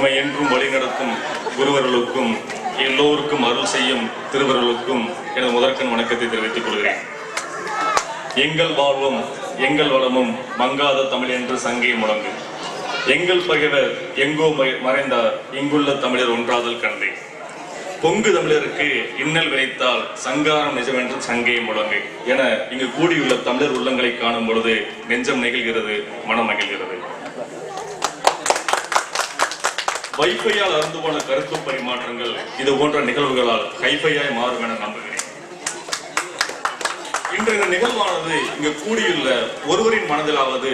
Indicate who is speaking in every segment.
Speaker 1: எமை என்றும் வழிநடத்தும் குருவர்களுக்கும் எல்லோருக்கும் அருள் செய்யும் திருவர்களுக்கும் எனது முதற்கண் வணக்கத்தை தெரிவித்துக் கொள்கிறேன். எங்கள் வாழ்வும் எங்கள் வளமும் மங்காத தமிழ் என்று சங்கையும் முழங்கு. எங்கள் பகைவர் எங்கோ மறைந்தார் இங்குள்ள தமிழர் ஒன்றாதல் கண்டே. பொங்கு தமிழருக்கு இன்னல் விளைத்தால் சங்காரம் நிஜமென்று சங்கையை முழங்கு. என இங்கு கூடியுள்ள தமிழர் உள்ளங்களை காணும் பொழுது நெஞ்சம் நெகிழ்கிறது மனம் மகிழ்கிறது. வைஃபையால் அறுந்து போன கருத்து பரிமாற்றங்கள் இது போன்ற நிகழ்வுகளால் ஹைஃபையாய் மாறும் என நம்புகிறேன். இன்று இந்த நிகழ்வானது இங்கு கூடியுள்ள ஒருவரின் மனதிலாவது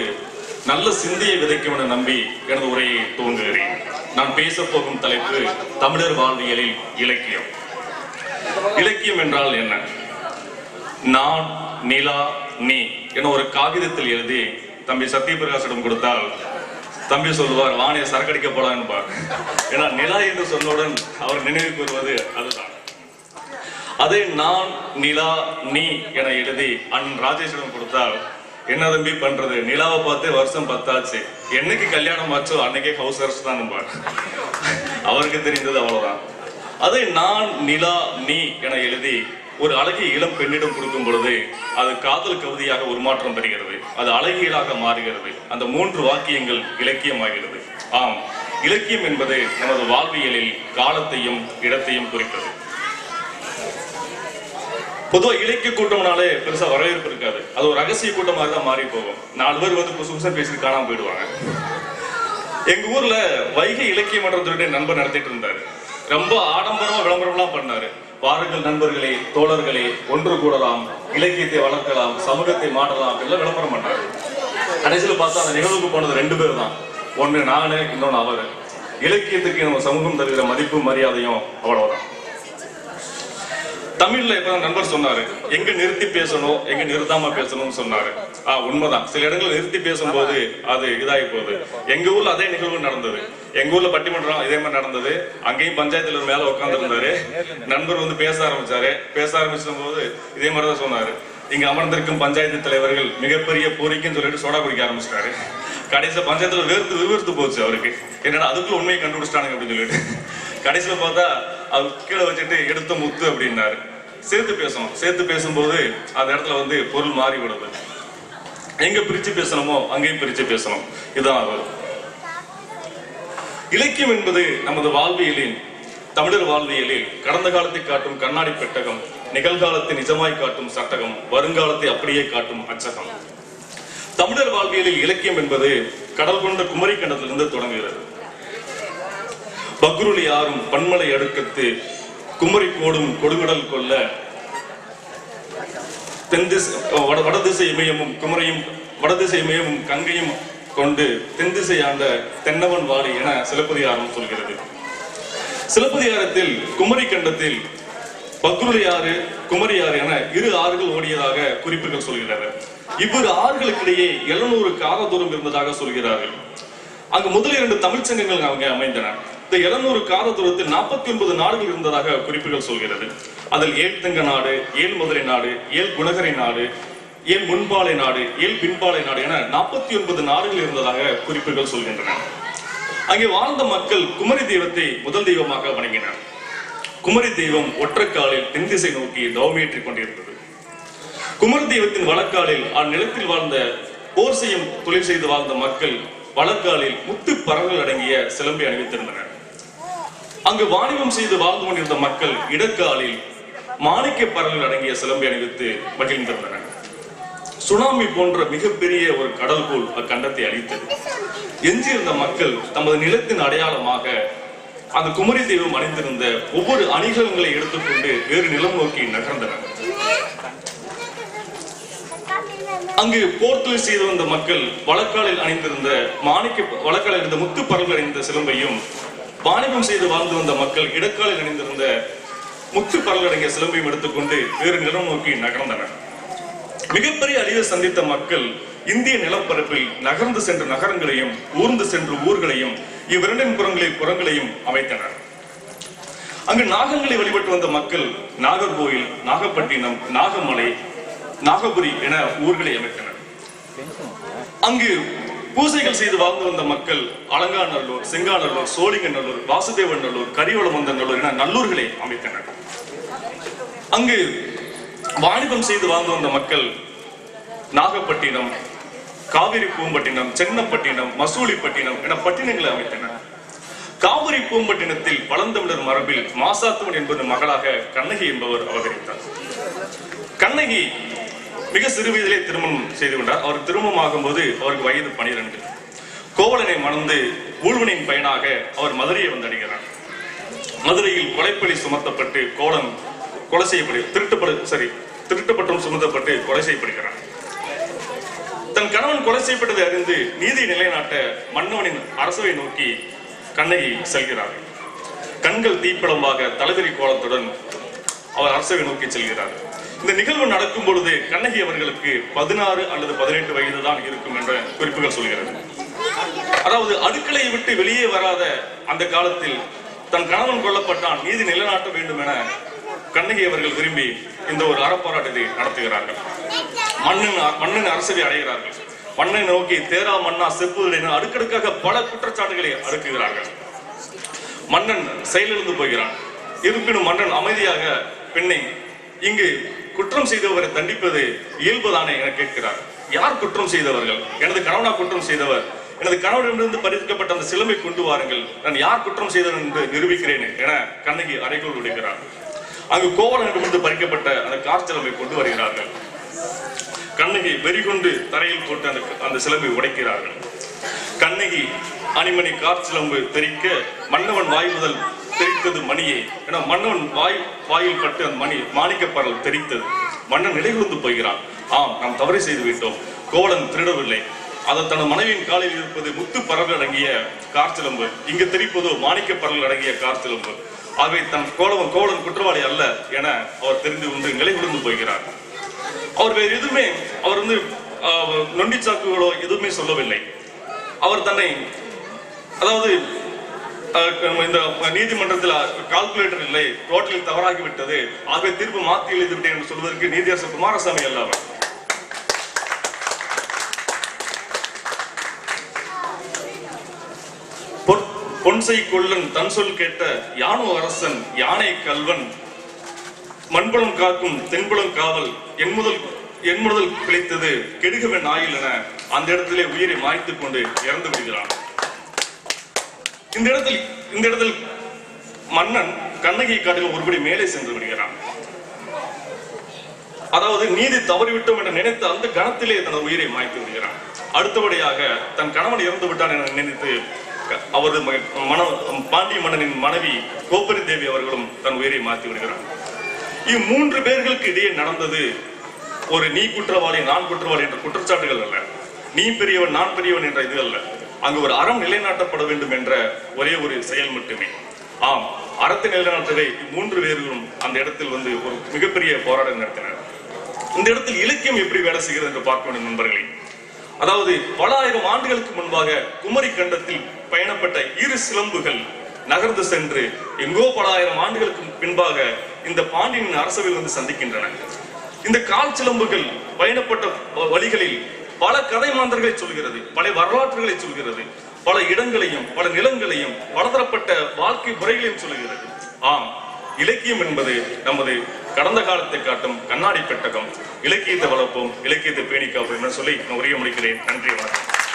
Speaker 1: நல்ல சிந்தையை விதைக்கும் என நம்பி எனது உரையை துவங்குகிறேன். நான் பேசப் போகும் தலைப்பு தமிழர் வாழ்வியலில் இலக்கியம். இலக்கியம் என்றால் என்ன? நான் நிலா நீ என ஒரு காகிதத்தில் எழுதி தம்பி சத்யபிரகாசிடம் கொடுத்தால் தம்பி சொல்லுவார் வாணிய சரக்கடிக்க போலாம் ஏன்னா நிலா என்று சொன்னவுடன் அவர் நினைவு கூறுவது அதுதான். அதை நான் நிலா நீ என எழுதி அன் ராஜேஸ்வரன் கொடுத்தால் என்ன தம்பி பண்றது? நிலாவை பார்த்து வருஷம் பத்தாச்சு. என்னைக்கு கல்யாணம் ஆச்சோ அன்னைக்கே ஹவுஸ் அரெஸ்ட் தான் அவருக்கு தெரிந்தது அவ்வளவுதான். அதை நான் நிலா நீ என எழுதி ஒரு அழகிய இளம் பெண்ணிடம் கொடுக்கும் பொழுது அது காதல் கவிதையாக உருமாற்றம் பெறுகிறது. அது அழகியலாக மாறுகிறது. அந்த மூன்று வாக்கியங்கள் இலக்கியமாகிறது. ஆம் இலக்கியம் என்பது நமது வாழ்வியலில் காலத்தையும் இடத்தையும் குறிக்கிறது. பொதுவா இலக்கிய கூட்டம்னாலே பெருசா வரவேற்பு இருக்காது. அது ஒரு ரகசிய கூட்டமாக தான் மாறி போகும் நாலு பேர் வந்து புதுசு புதுசா பேசிட்டு காணாமல் போயிடுவாங்க. எங்க ஊர்ல வைகை இலக்கிய மன்றத்துடைய நண்பர் நடத்திட்டு இருந்தாரு. ரொம்ப ஆடம்பரமா விளம்பரம்லாம் பண்ணாரு. பாருங்கள் நண்பர்களே தோழர்களே ஒன்று கூடலாம் இலக்கியத்தை வளர்க்கலாம் சமூகத்தை மாற்றலாம் அப்படிலாம் விளம்பரம் பண்ணாரு கடைசியில் பார்த்தா அந்த நிகழ்வுக்கு போனது ரெண்டு பேர் தான் ஒண்ணு நானு இன்னொன்னு அவர். இலக்கியத்துக்கு நம்ம சமூகம் தருகிற மதிப்பு மரியாதையும் அவ்வளவுதான். தமிழ்ல இப்ப நண்பர் சொன்னாரு எங்க நிறுத்தி பேசணும் எங்க நிறுத்தாம பேசணும்னு சொன்னாரு. ஆஹ் உண்மைதான். சில இடங்கள் நிறுத்தி பேசும்போது அது இதாகி போகுது. எங்க ஊர்ல அதே நிகழ்வு நடந்தது. எங்க ஊர்ல பட்டிமன்றம் இதே மாதிரி நடந்தது. அங்கேயும் பஞ்சாயத்துல மேல உட்கார்ந்து இருந்தாரு நண்பர் வந்து பேச ஆரம்பிச்சாரு. பேச ஆரம்பிச்சும் போது இதே மாதிரிதான் சொன்னாரு. இங்க அமர்ந்திருக்கும் பஞ்சாயத்து தலைவர்கள் மிகப்பெரிய பொறிக்குன்னு சொல்லிட்டு சோடா குடிக்க ஆரம்பிச்சிட்டாரு. கடைசியில பஞ்சாயத்துல வேர்த்து விவர்த்து போச்சு அவருக்கு. என்னடா அதுக்குள்ள உண்மையை கண்டுபிடிச்சிட்டானுங்க அப்படின்னு சொல்லிட்டு. கடைசியில பார்த்தா அது கீழே வச்சுட்டு எடுத்த முத்து அப்படின்னாரு. சேர்த்து பேசணும். சேர்த்து பேசும்போது அந்த இடத்துல வந்து பொருள் மாறி விடுது எங்க பிரிச்சு பேசணுமோ அங்கேயும் பிரிச்சு பேசணும். இதுதான் அது. இலக்கியம் என்பது நமது வாழ்வியலின் தமிழர் வாழ்வியலில் கடந்த காலத்தை காட்டும் கண்ணாடி பெட்டகம் நிகழ்காலத்தை நிஜமாய் காட்டும் சட்டகம் வருங்காலத்தை அப்படியே காட்டும் அச்சகம். தமிழர் வாழ்வியலில் இலக்கியம் என்பது கடல் கொண்ட குமரி கண்டத்திலிருந்து தொடங்குகிறது. பக்ருளி ஆறும் பன்மலை அடுக்கத்து குமரி கோடும் கொடுங்கடல் கொல்ல தென் திசை வடதிசை இமயமும் குமரையும் வடதிசை இமயமும் கங்கையும் கொண்டு தென்திசை ஆண்ட தென்னவன் வாடி என சிலப்பதிகாரம் சொல்கிறது. சிலப்பதிகாரத்தில் குமரி கண்டத்தில் பக்ருளி ஆறு குமரி ஆறு என இரு ஆறுகள் ஓடியதாக குறிப்புகள் சொல்கிறார்கள் இவ்விரு ஆறுகளுக்கிடையே எழுநூறு காத தூரம் இருந்ததாக சொல்கிறார்கள். அங்கு முதல் இரண்டு தமிழ்ச்சங்கங்கள் அவங்க அமைந்தன. இந்த எழுநூறு காத தூரத்தில் நாற்பத்தி ஒன்பது நாடுகள் இருந்ததாக குறிப்புகள் சொல்கிறது. அதில் ஏழ் தங்க நாடு ஏழ் மதுரை நாடு ஏழ் குணகரை நாடு ஏழ் முன்பாலை நாடு ஏழ் பின்பாலை நாடு என நாற்பத்தி ஒன்பது நாடுகள் இருந்ததாக குறிப்புகள் சொல்கின்றன. அங்கே வாழ்ந்த மக்கள் குமரி தெய்வத்தை முதல் தெய்வமாக வணங்கினர். குமரி தெய்வம் ஒற்றைக்காலில் தென் திசை நோக்கி தவமேற்றிக் கொண்டிருந்தது. குமரி தெய்வத்தின் வழக்காலில் அந்நிலத்தில் வாழ்ந்த போர் செய்யும் தொழில் செய்து வாழ்ந்த மக்கள் வழக்காலில் முத்து பறவைகள் அடங்கிய சிலம்பை அணிவித்திருந்தனர். அங்கு வாணிபம் செய்து வாழ்ந்து கொண்டிருந்த மக்கள் இடக்காலில் மாணிக்க பறவைகள் அடங்கிய சிலம்பை அணிவித்து மகிழ்ந்திருந்தனர் சுனாமி போன்ற மிகப்பெரிய ஒரு கடல் போல் அக்கண்டத்தை அழித்தது. எஞ்சியிருந்த மக்கள் தமது நிலத்தின் அடையாளமாக அந்த குமரி தெய்வம் அணிந்திருந்த ஒவ்வொரு அணிகலங்களை எடுத்துக்கொண்டு வேறு நிலம் நோக்கி நகர்ந்தனர். அங்கு போர் செய்து வந்த மக்கள் வழக்காலில் அணிந்திருந்த மாணிக்க வழக்காலில் இருந்த முத்து பரல் அணிந்த சிலம்பையும் வாணிபம் செய்து வாழ்ந்து வந்த மக்கள் இடக்காலில் இணைந்திருந்த முத்து பறவை சிலம்பையும் எடுத்துக்கொண்டு வேறு நிலம் நோக்கி நகர்ந்தனர். மிகப்பெரிய அழிவை சந்தித்த மக்கள் இந்திய நிலப்பரப்பில் நகர்ந்து சென்ற நகரங்களையும் ஊர்ந்து சென்ற ஊர்களையும் இவ்விரண்டின் புறங்களில் புறங்களையும் அமைத்தனர். அங்கு நாகங்களை வழிபட்டு வந்த மக்கள் நாகர்கோயில் நாகப்பட்டினம் நாகமலை நாகபுரி என ஊர்களை அமைத்தனர். அங்கு பூசைகள் செய்து வாழ்ந்து வந்த மக்கள் அலங்காநல்லூர் செங்காநல்லூர் சோழிங்கநல்லூர் வாசுதேவநல்லூர் கரிவளமந்தநல்லூர் என நல்லூர்களை அமைத்தனர் அங்கு வாணிபம் செய்து வாழ்ந்து வந்த மக்கள் நாகப்பட்டினம் காவிரி பூம்பட்டினம் சென்னப்பட்டினம் மசூலிப்பட்டினம் என பட்டினங்களை அமைத்தனர் காவிரி பூம்பட்டினத்தில் பழந்தமிழர் மரபில் மாசாத்துவன் என்பது மகளாக கண்ணகி என்பவர் அவதரித்தார். கண்ணகி மிக சிறு வயதிலே திருமணம் செய்து கொண்டார். அவர் திருமணம் ஆகும்போது அவருக்கு வயது பனிரெண்டு. கோவலனை மணந்து ஊழ்வனின் பயனாக அவர் மதுரையை வந்தடைகிறார் மதுரையில் கொலைப்பழி சுமத்தப்பட்டு கோலம் கொலை செய்யப்படு திருட்டுப்படு சரி திருட்டுப்பட்டும் சுமத்தப்பட்டு கொலை செய்யப்படுகிறார். தன் கணவன் கொலை செய்யப்பட்டதை அறிந்து நீதி நிலைநாட்ட மன்னவனின் அரசவை நோக்கி கண்ணகி செல்கிறார். கண்கள் தீப்படமாக தலைவிரி கோலத்துடன் அவர் அரசவை நோக்கி செல்கிறார். இந்த நிகழ்வு நடக்கும் பொழுது கண்ணகி அவர்களுக்கு பதினாறு அல்லது பதினெட்டு வயது தான் இருக்கும் என்ற குறிப்புகள் சொல்கிறது. அதாவது அடுக்கலையை விட்டு வெளியே வராத அந்த காலத்தில் தன் கணவன் கொல்லப்பட்டான் நீதி நிலைநாட்ட வேண்டும் என கண்ணகி அவர்கள் விரும்பி இந்த ஒரு அறப்போராட்டத்தை நடத்துகிறார்கள். மன்னன் மன்னன் அரசவை அடைகிறார்கள். மண்ணை நோக்கி தேரா மன்னா செப்புதல் என அடுக்கடுக்காக பல குற்றச்சாட்டுகளை அடுக்குகிறார்கள் மன்னன் செயலிழந்து போகிறான். இருப்பினும் மன்னன் அமைதியாக பெண்ணை இங்கு குற்றம் செய்தவரை தண்டிப்பது இயல்புதானே என கேட்கிறார். யார் குற்றம் செய்தவர்கள்? எனது கணவனா குற்றம் செய்தவர். எனது கணவனிடமிருந்து பறிக்கப்பட்ட அந்த சிலமை கொண்டு வாருங்கள். நான் யார் குற்றம் செய்தவன் என்று நிரூபிக்கிறேன் என கண்ணகி அறைகோள் விடுகிறார். அங்கு கோவலனிடமிருந்து பறிக்கப்பட்ட அந்த காற்சிலமை கொண்டு வருகிறார்கள். கண்ணகி வெறிகொண்டு தரையில் போட்டு அந்த அந்த சிலம்பை உடைக்கிறார்கள். கண்ணகி அணிமணி காற்சிலம்பு தெரிக்க மன்னவன் வாய் முதல் தெரித்தது மணியே. என மன்னன் வாய் வாயில் பட்டு அந்த மணி மாணிக்க பரல் தெரித்தது மன்னன் நிலைகுந்து போகிறான். ஆம் நாம் தவறு செய்து விட்டோம். கோவலன் திருடவில்லை. அதை தனது மனைவியின் காலில் இருப்பது முத்து பரல் அடங்கிய கார்ச்சிலம்பு இங்கு தெரிப்பதோ மாணிக்க பரல் அடங்கிய கார்ச்சிலம்பு ஆகவே தன் கோலவன் கோவலன் குற்றவாளி அல்ல என அவர் தெரிந்து கொண்டு நிலை விழுந்து போகிறார். அவர் வேறு எதுவுமே அவர் வந்து ஆஹ், நொண்டி சாக்குகளோ எதுவுமே சொல்லவில்லை. அவர் தன்னை அதாவது இந்த நீதிமன்றத்தில் கால்குலேட்டர் இல்லை டோட்டலில் தவறாகி விட்டது ஆகவே தீர்ப்பு மாற்றி எழுதி விட்டேன் என்று சொல்வதற்கு நீதியரசர் குமாரசாமி அல்ல பொன்சை கொள்ளன் தன் சொல் கேட்ட யானோ அரசன் யானை கல்வன் மண்புலம் காக்கும் தென்புலம் காவல் என் முதல் என் முதல் பிழைத்தது கெடுகவன் ஆயில் என அந்த இடத்திலே உயிரை மாய்த்துக் கொண்டு இறந்து விடுகிறான். இந்த இடத்தில் இந்த இடத்தில் மன்னன் கண்ணகியை காட்டிலும் ஒருபடி மேலே சென்று விடுகிறான். அதாவது நீதி தவறிவிட்டோம் என்று நினைத்து அந்த கணத்திலே தனது உயிரை மாய்த்து விடுகிறான். அடுத்தபடியாக தன் கணவன் இறந்து விட்டான் என நினைத்து அவரது மன பாண்டிய மன்னனின் மனைவி கோபுரி தேவி அவர்களும் தன் உயிரை மாற்றி விடுகிறார் இம்மூன்று பேர்களுக்கு இடையே நடந்தது ஒரு நீ குற்றவாளி நான் குற்றவாளி என்ற குற்றச்சாட்டுகள் அல்ல. நீ பெரியவன் நான் பெரியவன் என்ற இது அல்ல. அங்கு ஒரு அறம் நிலைநாட்டப்பட வேண்டும் என்ற ஒரே ஒரு செயல் மட்டுமே. ஆம் அறத்தை நிலைநாட்டவே மூன்று பேர்களும் அந்த இடத்தில் வந்து ஒரு மிகப்பெரிய போராட்டம் நடத்தினர். இந்த இடத்தில் இலக்கியம் எப்படி வேலை செய்கிறது என்று பார்க்க வேண்டும் நண்பர்களே. அதாவது பல ஆயிரம் ஆண்டுகளுக்கு முன்பாக குமரி கண்டத்தில் பயணப்பட்ட இரு சிலம்புகள் நகர்ந்து சென்று எங்கோ பல ஆயிரம் ஆண்டுகளுக்கு பின்பாக இந்த பாண்டியனின் அரசவையில் வந்து சந்திக்கின்றன. இந்த கால் சிலம்புகள் பயணப்பட்ட வ- வழிகளில் பல கதை மாந்தர்களை சொல்கிறது பல வரலாற்றுகளை சொல்கிறது பல இடங்களையும் பல நிலங்களையும் பலதரப்பட்ட வாழ்க்கை முறைகளையும் சொல்கிறது. ஆம் இலக்கியம் என்பது நமது கடந்த காலத்தை காட்டும் கண்ணாடி பெட்டகம். இலக்கியத்தை வளர்ப்போம் இலக்கியத்தை பேணிக்காப்போம் என்று சொல்லி நான் உரிய முடிக்கிறேன். நன்றி வணக்கம்.